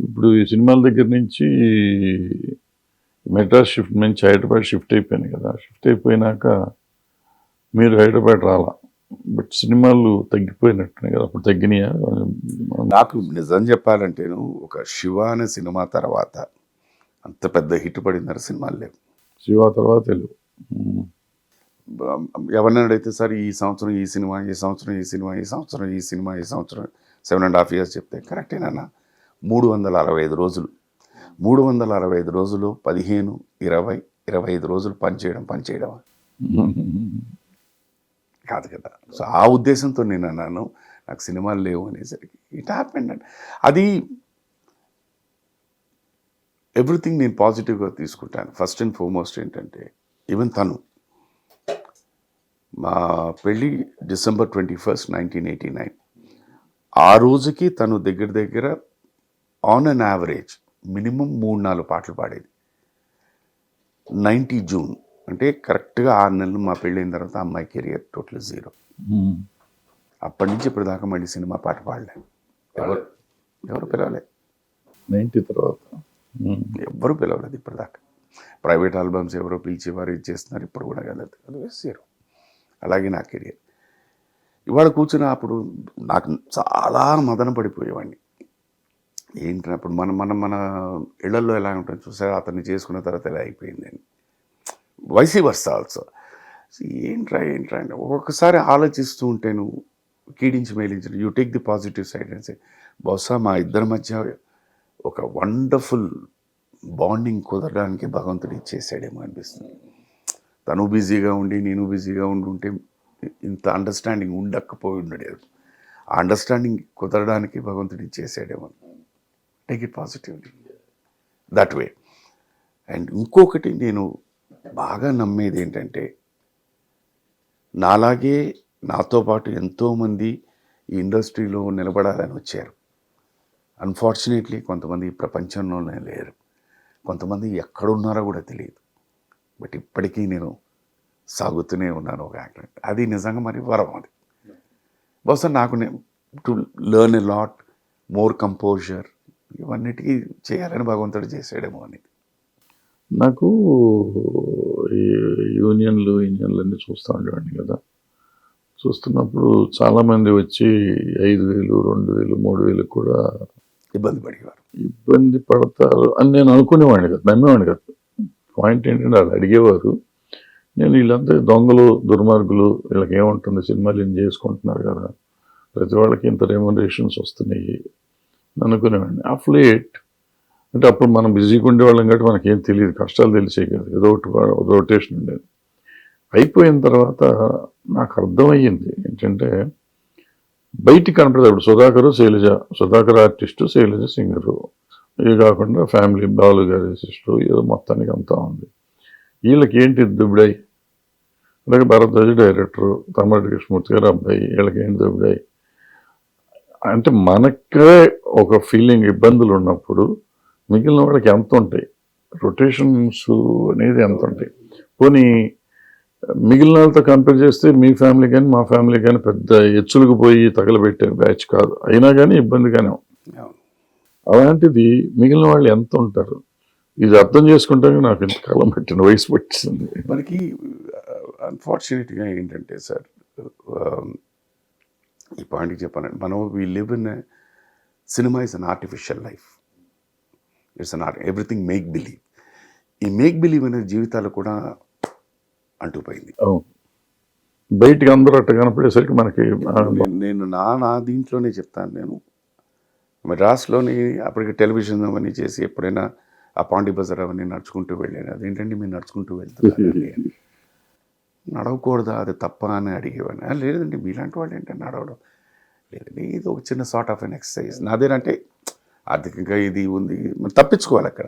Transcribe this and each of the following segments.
ఇప్పుడు ఈ సినిమాల దగ్గర నుంచి మెడ్రాస్ షిఫ్ట్ నుంచి హైదరాబాద్ షిఫ్ట్ అయిపోయాను కదా. షిఫ్ట్ అయిపోయినాక మీరు హైదరాబాద్ రాలా. బట్ సినిమాలు తగ్గిపోయినట్టున్నాయి కదా. అప్పుడు తగ్గినాయా? నాకు నిజం చెప్పాలంటేను ఒక శివ అనే సినిమా తర్వాత అంత పెద్ద హిట్ పడిందని సినిమాలు లేవు. శివ తర్వాత తెలుగు. ఉమ్. ఎవరిని అడిగితే సార్ ఈ సంవత్సరం ఈ సినిమా ఈ సంవత్సరం ఈ సినిమా ఈ సంవత్సరం ఈ సినిమా ఈ సంవత్సరం సెవెన్ అండ్ హాఫ్ ఇయర్స్ చెప్తే కరెక్టేనా మూడు వందల అరవై ఐదు రోజులు. మూడు వందల అరవై ఐదు రోజులు పదిహేను ఇరవై ఇరవై ఐదు రోజులు పనిచేయడం పనిచేయడం కాదు కదా. సో ఆ ఉద్దేశంతో నేను అన్నాను నాకు సినిమాలు లేవు అనేసరికి. ఇట్ హ్యాపెండ్ అండ్ అది ఎవ్రీథింగ్ నేను పాజిటివ్గా తీసుకుంటాను. ఫస్ట్ అండ్ ఫార్మోస్ట్ ఏంటంటే ఈవెన్ తను. మా పెళ్ళి December twenty first nineteen eighty nine. ఆ రోజుకి తను దగ్గర దగ్గర ఆన్ అన్ యావరేజ్ మినిమం మూడు నాలుగు పాటలు పాడేది. నైంటీ జూన్ అంటే కరెక్ట్గా ఆరు నెలలు మా పెళ్ళైన తర్వాత అమ్మాయి కెరియర్ టోటల్ జీరో. అప్పటి నుంచి ఇప్పుడు దాకా మళ్ళీ సినిమా పాట పాడలేదు ఎవరు ఎవరు పిలవలేదు నైన్టీ తర్వాత. ఉమ్. ఎవ్వరు పిలవలేదు ఇప్పటిదాకా ప్రైవేట్ ఆల్బమ్స్ ఎవరో పిలిచేవారు ఇది చేస్తున్నారు ఇప్పుడు కూడా కదా. అది వేసారు అలాగే నా కెరియర్. ఇవాళ కూర్చున్న అప్పుడు నాకు చాలా మదన పడిపోయేవాడిని. ఏంటి అప్పుడు మన మన మన ఇళ్ళలో ఎలా ఉంటుంది చూసారా అతన్ని చేసుకున్న తర్వాత ఎలా అయిపోయిందని వైసీ వర్స్ ఆల్సో ఏంట్రా ఏంట్రా అంటే ఒక్కొక్కసారి ఆలోచిస్తూ ఉంటే నువ్వు కీడించి మేలించిన. You take the positive side అని బహుశా మా ఇద్దరి మధ్య ఒక వండర్ఫుల్ బాండింగ్ కుదరడానికి భగవంతుడు ఇచ్చేసాడేమో అనిపిస్తుంది. తను బిజీగా ఉండి నేను బిజీగా ఉండి ఉంటే ఇంత అండర్స్టాండింగ్ ఉండకపోయి ఉండలేదు. ఆ అండర్స్టాండింగ్ కుదరడానికి భగవంతుడు ఇచ్చేసాడేమో take it positively that way and ఇంకొకటి నేను బాగా నమ్మేది ఏంటంటే నాలాగే నాతో పాటు ఎంతోమంది ఈ ఇండస్ట్రీలో నిలబడాలని వచ్చారు. అన్ఫార్చునేట్లీ కొంతమంది ప్రపంచంలోనే లేరు. కొంతమంది ఎక్కడున్నారో కూడా తెలియదు. బట్ ఇప్పటికీ నేను సాగుతూనే ఉన్నాను ఒక యాక్టర్ అది నిజంగా మరి వరం అది. బహుశా నాకు to learn a lot more composer ఇవన్నిటికీ చేయాలని భగవంతుడు చేసాడేమో అని. నాకు ఈ యూనియన్లు యూనియన్లు అన్నీ చూస్తూ ఉండేవాడిని కదా. చూస్తున్నప్పుడు చాలామంది వచ్చి ఐదు వేలు రెండు వేలు మూడు వేలు కూడా ఇబ్బంది పడేవారు. ఇబ్బంది పడతారు అని నేను అనుకునేవాడిని కదా నమ్మేవాడిని కదా. పాయింట్ ఏంటంటే వాళ్ళు అడిగేవారు నేను వీళ్ళంతా దొంగలు దుర్మార్గులు వీళ్ళకి ఏముంటుంది? సినిమాలు ఏం చేసుకుంటున్నారు కదా? ప్రతి వాళ్ళకి ఇంత రెమ్యునరేషన్స్ వస్తున్నాయి. అనుకునేవాడిని. ఆఫ్ లేట్ అంటే అప్పుడు మనం బిజీగా ఉండేవాళ్ళం కాబట్టి మనకేం తెలియదు. కష్టాలు తెలిసే కదా. ఏదో ఒకటి రొటేషన్ ఉండేది. అయిపోయిన తర్వాత నాకు అర్థమయ్యింది ఏంటంటే బయటికి కనపడదు అప్పుడు సుధాకర్ శైలజ. సుధాకర్ ఆర్టిస్టు శైలజ సింగరు ఇవి కాకుండా ఫ్యామిలీ బాలు గారి సిస్టరు ఏదో మొత్తానికి అంతా ఉంది. వీళ్ళకి ఏంటి దుబ్బిడాయి? అలాగే భరద్వాజ డైరెక్టరు తమ్మడి కృష్ణమూర్తి గారు అబ్బాయి వీళ్ళకి ఏంటి దుబ్బిడాయి? అంటే మనకే ఒక ఫీలింగ్ ఇబ్బందులు ఉన్నప్పుడు మిగిలిన వాళ్ళకి ఎంత ఉంటాయి? రొటేషన్స్ అనేది ఎంత ఉంటాయి? పోనీ మిగిలిన వాళ్ళతో కంపేర్ చేస్తే మీ ఫ్యామిలీ కానీ మా ఫ్యామిలీ కానీ పెద్ద ఎచ్చులకు పోయి తగలబెట్టే బ్యాచ్ కాదు. అయినా కానీ ఇబ్బందిగానే. అలాంటిది మిగిలిన వాళ్ళు ఎంత ఉంటారు? ఇది అర్థం చేసుకుంటే నాకు ఇంతకాలం పెట్టిన వయసు పట్టింది. మనకి అన్ఫార్చునేట్గా ఏంటంటే సార్ ఈ పాయింట్కి చెప్పాలంటే మనం we live in cinema is an artificial life it's an art everything make believe ఈ మేక్ బిలీవ్ అనే జీవితాలు కూడా అంటుపోయింది అవును బయటికి అందరూ అట్ట కనపడేసరికి మనకి నేను- నా నా దీంట్లోనే చెప్తాను నేను. మెడ్రాస్లోని అప్పటికి టెలివిజన్ అవన్నీ చేసి ఎప్పుడైనా ఆ పాండి బజార్ అవన్నీ నడుచుకుంటూ వెళ్ళాను. అదేంటంటే మీరు నడుచుకుంటూ వెళ్తున్నారు. నడవకూడదా? అది తప్ప అని అడిగేవాడిని. "ఆ, లేదండి మీలాంటి వాళ్ళు ఏంటంటే నడవడం? లేదండి ఇది ఒక చిన్న సార్ట్ ఆఫ్ అన్ ఎక్సర్సైజ్ నాదేనంటే ఆర్థికంగా ఇది ఉంది మనం తప్పించుకోవాలి అక్కడ.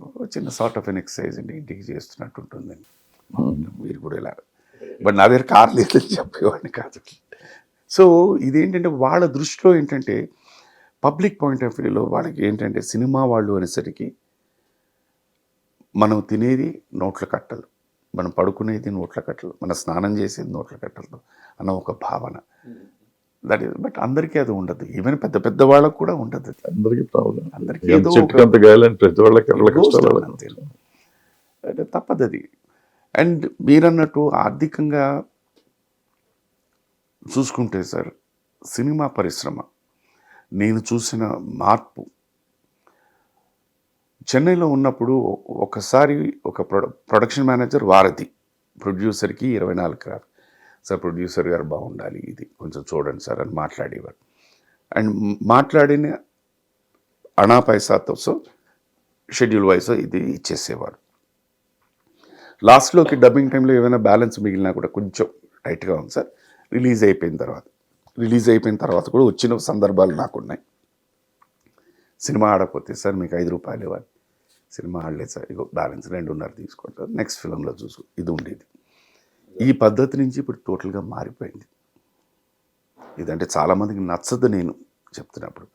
ఒక చిన్న సార్ట్ ఆఫ్ అన్ ఎక్సర్సైజ్ అండి ఇంటికి చేస్తున్నట్టు ఉంటుందండి మీరు కూడా ఇలా. బట్ నా దగ్గర కార్ లేదని చెప్పేవాడిని కాదు. సో ఇదేంటంటే వాళ్ళ దృష్టిలో ఏంటంటే పబ్లిక్ పాయింట్ ఆఫ్ వ్యూలో వాళ్ళకి ఏంటంటే సినిమా వాళ్ళు అనేసరికి మనం తినేది నోట్ల కట్టలు మనం పడుకునేది నోట్ల కట్టలు మన స్నానం చేసేది నోట్ల కట్టలు అన్న ఒక భావన. దట్ ఈస్ బట్ అందరికీ అది ఉండదు. ఈవెన్ పెద్ద పెద్ద వాళ్ళకు కూడా ఉండదు. అది. అందరికీ ప్రాబ్లం అందరికీ ఏదో అంత గాయాలని ప్రతి వాళ్ళకి. అంటే తప్పదు అది అండ్ మీరన్నట్టు ఆర్థికంగా చూసుకుంటే సార్ సినిమా పరిశ్రమ నేను చూసిన మార్పు చెన్నైలో ఉన్నప్పుడు ఒకసారి ఒక ప్రొడక్షన్ మేనేజర్ వారధి ప్రొడ్యూసర్కి ఇరవై నాలుగు కాదు సార్ ప్రొడ్యూసర్ గారు బాగుండాలి ఇది. కొంచెం చూడండి సార్ అని మాట్లాడేవారు. అండ్ మాట్లాడిన అనా పైసాతో సో షెడ్యూల్ వైజ్ ఇది ఇచ్చేసేవారు. లాస్ట్లోకి డబ్బింగ్ టైంలో ఏమైనా బ్యాలెన్స్ మిగిలినా కూడా కొంచెం టైట్గా ఉంది సార్. రిలీజ్ అయిపోయిన తర్వాత. రిలీజ్ అయిపోయిన తర్వాత కూడా వచ్చిన సందర్భాలు నాకున్నాయి. సినిమా ఆడకపోతే సార్ మీకు ఐదు రూపాయలు ఇవ్వాలి. సినిమా ఆడలేదు సార్ ఇగో బ్యాలెన్స్ రెండున్నర తీసుకుంటారు నెక్స్ట్ ఫిలంలో చూసు ఇది ఉండేది. ఈ పద్ధతి నుంచి ఇప్పుడు టోటల్గా మారిపోయింది. ఇదంటే చాలామందికి నచ్చదు నేను చెప్తున్నప్పుడు.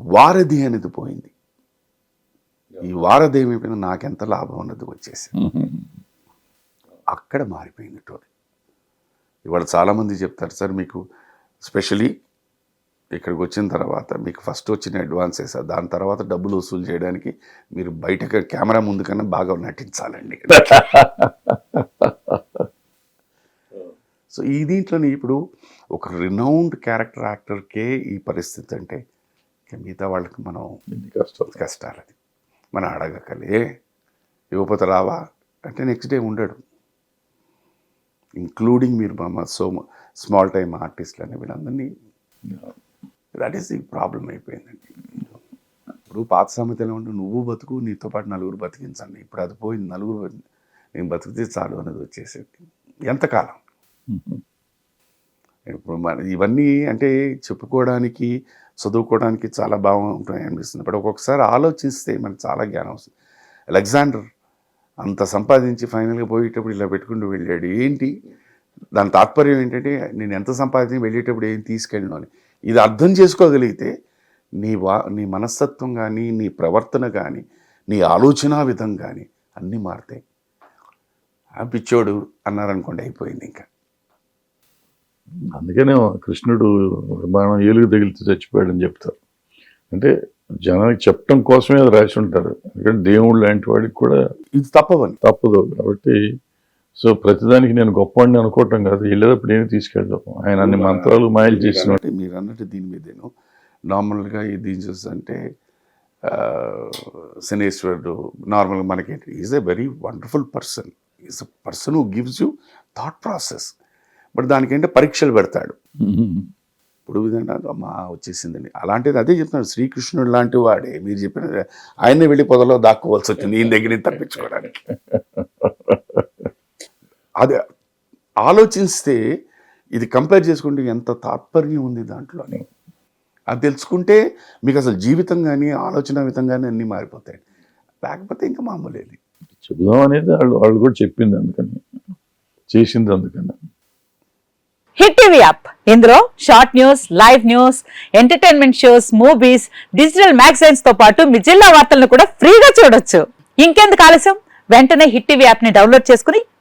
వారధి అనేది పోయింది. ఈ వారధి ఏమైపోయింది నాకెంత లాభం అన్నది వచ్చేసి అక్కడ మారిపోయింది టోటల్. ఇవాళ చాలామంది చెప్తారు సార్ మీకు స్పెషలీ ఇక్కడికి వచ్చిన తర్వాత మీకు ఫస్ట్ వచ్చిన అడ్వాన్స్ సార్ దాని తర్వాత డబ్బులు వసూలు చేయడానికి మీరు బయటకు కెమెరా ముందు కన్నా బాగా నటించాలండి. సో ఈ దీంట్లోని ఇప్పుడు ఒక రినౌండ్ క్యారెక్టర్ యాక్టర్కే ఈ పరిస్థితి అంటే మిగతా వాళ్ళకి మనం కష్టాలు. కష్టాలు అది. మనం అడగకలే. ఇవ్వకపోతే రావా? అంటే నెక్స్ట్ డే ఉండడు. ఇంక్లూడింగ్ మీరు మా సో స్మాల్ టైమ్ ఆర్టిస్ట్లు అని వీళ్ళందరినీ దట్ ఈస్ ది ప్రాబ్లం అయిపోయిందండి. ఇప్పుడు పాత సామెతలో ఉంటే నువ్వు బతుకు నీతో పాటు నలుగురు బతికించండి. ఇప్పుడు అది పోయింది నలుగురు నేను బతికితే చాలు అనేది వచ్చేసేది. ఎంతకాలం ఇప్పుడు మన ఇవన్నీ అంటే చెప్పుకోవడానికి చదువుకోవడానికి చాలా బాగుంటాయి అనిపిస్తుంది. బట్ ఒక్కొక్కసారి ఆలోచిస్తే మనకు చాలా జ్ఞానం వస్తుంది. అలెగ్జాండర్ అంత సంపాదించి ఫైనల్గా పోయేటప్పుడు ఇలా పెట్టుకుంటూ వెళ్ళాడు. ఏంటి? దాని తాత్పర్యం ఏంటంటే నేను ఎంత సంపాదించి వెళ్ళేటప్పుడు ఏం తీసుకెళ్ళను అని. ఇది అర్థం చేసుకోగలిగితే నీ వా నీ మనస్తత్వం కానీ నీ ప్రవర్తన కానీ నీ ఆలోచన విధం కానీ అన్నీ మారుతాయి. ఆ పిచ్చోడు అన్నారనుకోండి అయిపోయింది ఇంకా. అందుకనే కృష్ణుడు బాణం ఏలుగు తగిలితే చచ్చిపోయాడని చెప్తారు. అంటే జనానికి చెప్పడం కోసమే అది రాసి ఉంటారు. ఎందుకంటే దేవుడు లాంటి వాడికి కూడా ఇది తప్పవని. తప్పదు కాబట్టి సో ప్రతిదానికి నేను గొప్పవాడిని అనుకోవటం కాదు. వెళ్ళేటప్పుడు ఏమి తీసుకెళ్ళాం ఆయన అన్ని మంత్రాలు మాయలు చేసిన మీరు అన్నట్టు దీని మీదేను. నార్మల్గా ఇది చూస్తుంటే శనేశ్వరుడు నార్మల్గా మనకి is a very wonderful person is a person who gives you thought process but దానికంటే పరీక్షలు పెడతాడు. ఇప్పుడు విధంగా అమ్మా వచ్చేసిందని అలాంటిది అదే చెప్తున్నాడు శ్రీకృష్ణుడు లాంటి వాడే. మీరు చెప్పిన ఆయన్ని వెళ్ళి పొదలో దాక్కోవాల్సి వచ్చింది. ఈయన దగ్గర తప్పించుకోవడానికి. అది ఆలోచిస్తే ఇది కంపేర్ చేసుకుంటే ఎంత తాత్పర్యం ఉంది దాంట్లోని. అది తెలుసుకుంటే మీకు అసలు జీవితం కానీ ఆలోచన విధం కానీ అన్నీ మారిపోతాయి. లేకపోతే ఇంకా మామూలేది చెబుదాం అనేది వాళ్ళు వాళ్ళు కూడా చెప్పింది అందుకని. చేసింది అందుకని. Hit TV app. ఇందులో short news live news entertainment shows movies digital మ్యాగజైన్స్తో పాటు మీ జిల్లా వార్తలను కూడా ఫ్రీగా చూడొచ్చు. ఇంకెందుకు ఆలస్యం? వెంటనే హిట్ టీవీ యాప్ని డౌన్లోడ్ చేసుకుని